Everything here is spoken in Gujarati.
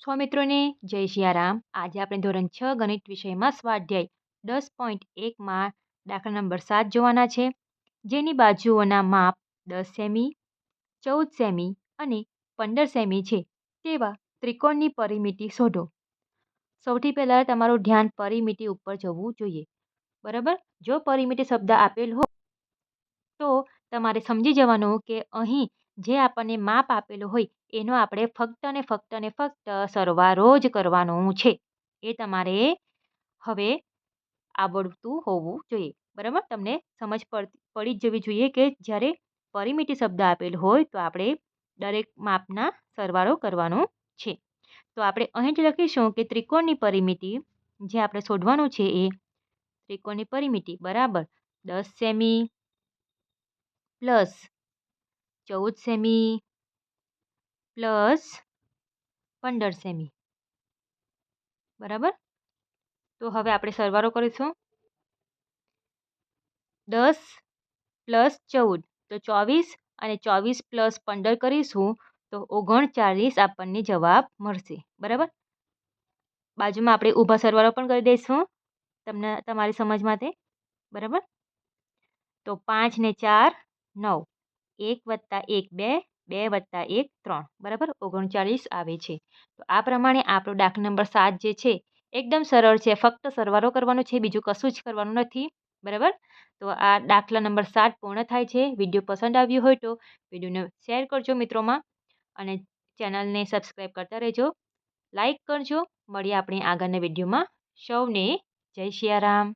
સો મિત્રોને, જય સિયારામ આજે આપણે ધોરણ છ ગણિત વિષયમાં સ્વાધ્યાય દસ પોઈન્ટ એકમાં દાખલા નંબર સાત જોવાના છે. જેની બાજુઓના માપ દસ સેમી, ચૌદ સેમી અને પંદર સેમી છે. તેવા ત્રિકોણની પરિમિતિ શોધો. સૌથી પહેલાં તમારું ધ્યાન પરિમિતિ ઉપર જવું જોઈએ. બરાબર? જો પરિમિતિ શબ્દ આપેલ હોય તો તમારે સમજી જવાનું કે અહીં જે આપણને માપ આપેલું હોય, એનો આપણે ફક્ત ને ફક્ત ને ફક્ત સરવારો જ કરવાનો છે. એ તમારે હવે આવડતું હોવું જોઈએ. બરાબર? તમને સમજ પડતી પડી જ જવી જોઈએ કે જ્યારે પરિમિતિ શબ્દ આપેલ હોય, તો આપણે દરેક માપના સરવારો કરવાનો છે. તો આપણે અહીં જ લખીશું કે ત્રિકોણની પરિમિતિ જે આપણે શોધવાનું છે એ ત્રિકોણની પરિમિતિ બરાબર દસ સેમી પ્લસ ચૌદ સેમી પ્લસ પંદર સેમી બરાબર? તો હવે આપણે સરવારો કરીશું. દસ પ્લસ ચૌદ. તો ચોવીસ અને ચોવીસ પ્લસ પંદર કરીશું, તો ઓગણચાલીસ આપણને જવાબ મળશે. બરાબર? બાજુમાં આપણે ઊભા સરવાળો પણ કરી દઈશું, તમને તમારી સમજ માટે. બરાબર? તો પાંચ ને ચાર, નવ. એક વત્તા એક બે બે વત્તા એક ત્રણ, બરાબર? ઓગણચાલીસ આવે છે. તો આ પ્રમાણે આપણો દાખલા નંબર સાત જે છે, એકદમ સરળ છે. ફક્ત સરવારો કરવાનો છે, બીજું કશું જ કરવાનું નથી, બરાબર? તો આ દાખલા નંબર સાત પૂર્ણ થાય છે. વીડિયો પસંદ આવ્યો હોય તો વિડીયોને શેર કરજો મિત્રોમાં અને ચેનલને સબસ્ક્રાઈબ કરતા રહેજો. લાઈક કરજો. મળીએ આપણે આગળના વિડીયોમાં. સૌને જય સિયારામ